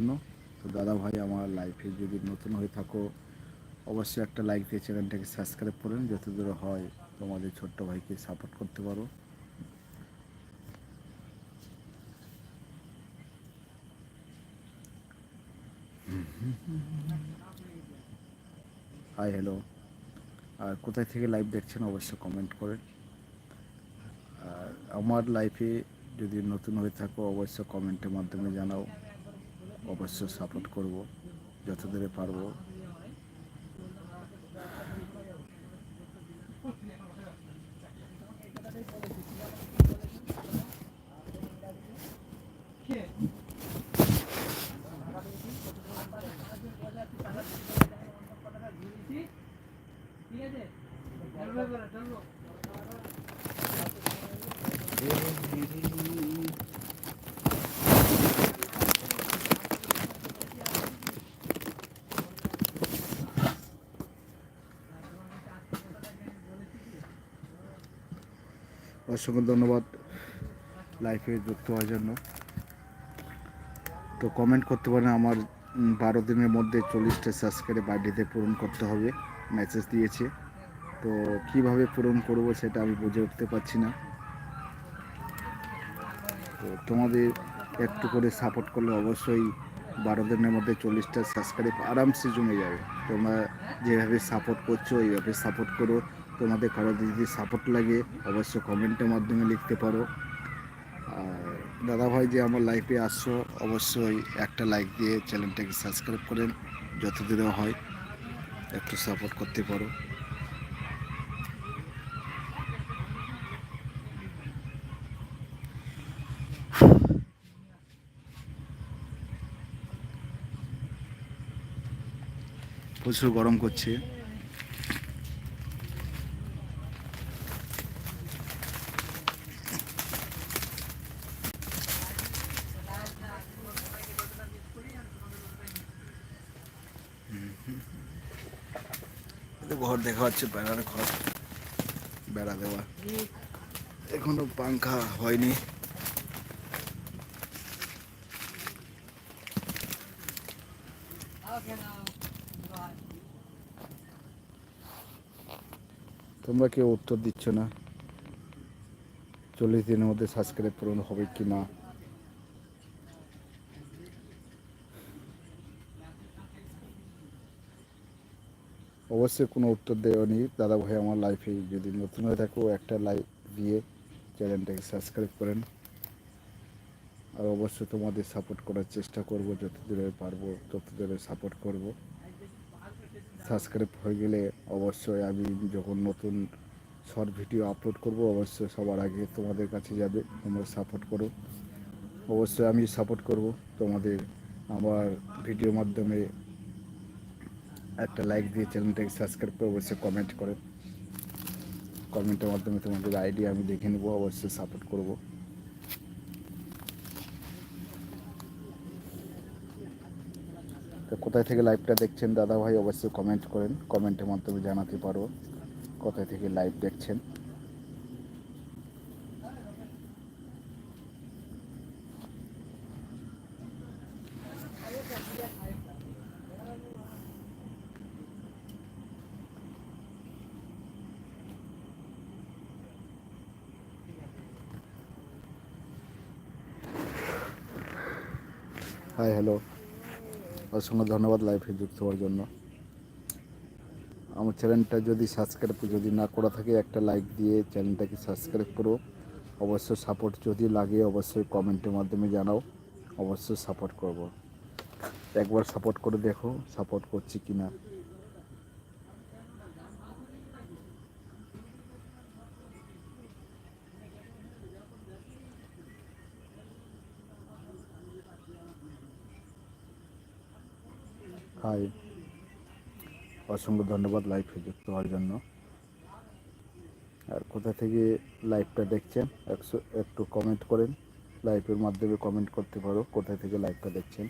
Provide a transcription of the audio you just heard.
জন্য। তো দাদা ভাই, আমার লাইফে যদি নতুন হয়ে থাকো, অবশ্যই একটা লাইক দিয়ে চ্যানেলটাকে সাবস্ক্রাইব করেন যতদূর হয়, তোমাদের ছোট্ট ভাইকে সাপোর্ট করতে পারো। হাই হ্যালো আর কোথায় থেকে লাইভ দেখছেন, অবশ্যই কমেন্ট করেন আর আমার লাইফে যদি নতুন হয়ে থাকো, অবশ্যই কমেন্টের মাধ্যমে জানাও। অবশ্যই সাপোর্ট করব যত দূরে পারব। অসংখ্য ধন্যবাদ লাইফে যুক্ত হওয়ার জন্য। তো কমেন্ট করতে পারেন, আমার বারো দিনের মধ্যে চল্লিশটা সাবস্ক্রাইব বার্থডেতে পূরণ করতে হবে মেসেজ দিয়েছে। তো কীভাবে পূরণ করব সেটা আমি বুঝে উঠতে পারছি না। তো তোমাদের একটু করে সাপোর্ট করলে অবশ্যই বারো দিনের মধ্যে চল্লিশটা সাবস্ক্রাইব আরামসে জমে যাবে। তোমরা যেভাবে সাপোর্ট করছ, এইভাবে সাপোর্ট করো। তোমাদের কারও যদি সাপোর্ট লাগে, অবশ্যই কমেন্টের মাধ্যমে লিখতে পারো। আর দাদা ভাই যে আমার লাইফে আসছো, অবশ্যই একটা লাইক দিয়ে চ্যানেলটাকে সাবস্ক্রাইব করেন যত দূরে হয়, একটু সাপোর্ট করতে পারো। প্রচুর গরম করছে। ঘর দেখা যাচ্ছে বেড়ার ঘর। বেড়া দেওয়া। এখনও পাংখা হয়নি। তোমরা কেউ উত্তর দিচ্ছ না। চল্লিশ দিনের মধ্যে সাবস্ক্রাইব পূরণ হবে কি না? অবশ্যই কোনো উত্তর দেওয়ানি দাদা ভাই, আমার লাইফে যদি নতুন হয়ে থাকো, একটা লাইক দিয়ে চ্যানেলটাকে সাবস্ক্রাইব করেন। আর অবশ্যই তোমাদের সাপোর্ট করার চেষ্টা করব যত দূরে পারব তত দূরে সাপোর্ট করব। সাবস্ক্রাইব হয়ে গেলে অবশ্যই আমি যখন নতুন শর্ট ভিডিও আপলোড করব, অবশ্যই সবার আগে তোমাদের কাছে যাবে, তোমরা সাপোর্ট করো। অবশ্যই আমি সাপোর্ট করব তোমাদের আমার ভিডিওর মাধ্যমে। একটা লাইক দিয়ে চ্যানেলটাকে সাবস্ক্রাইব করে অবশ্যই কমেন্ট করে। কমেন্টের মাধ্যমে তোমাদের আইডিয়া আমি দেখে নেব, অবশ্যই সাপোর্ট করব। তো কোথায় থেকে লাইভটা দেখছেন দাদা ভাই অবশ্যই কমেন্ট করেন। কমেন্টের মাধ্যমে জানাতে পারো। কোথায় থেকে লাইভ দেখছেন? Hi, hello. অসংখ্য ধন্যবাদ লাইফে যুক্ত হওয়ার জন্য। আমার চ্যানেলটা যদি সাবস্ক্রাইব যদি না করা থাকে, একটা লাইক দিয়ে চ্যানেলটাকে সাবস্ক্রাইব করো। অবশ্যই সাপোর্ট যদি লাগে, অবশ্যই কমেন্টের মাধ্যমে জানাও। অবশ্যই সাপোর্ট করব। একবার সাপোর্ট করে দেখো সাপোর্ট করছি কি না হাই। অসংখ্য ধন্যবাদ লাইভে যুক্ত হওয়ার জন্য। আর কোথা থেকে লাইভটা দেখছেন, একশো একটু কমেন্ট করেন। লাইভের মাধ্যমে কমেন্ট করতে পারো কোথা থেকে লাইভটা দেখছেন।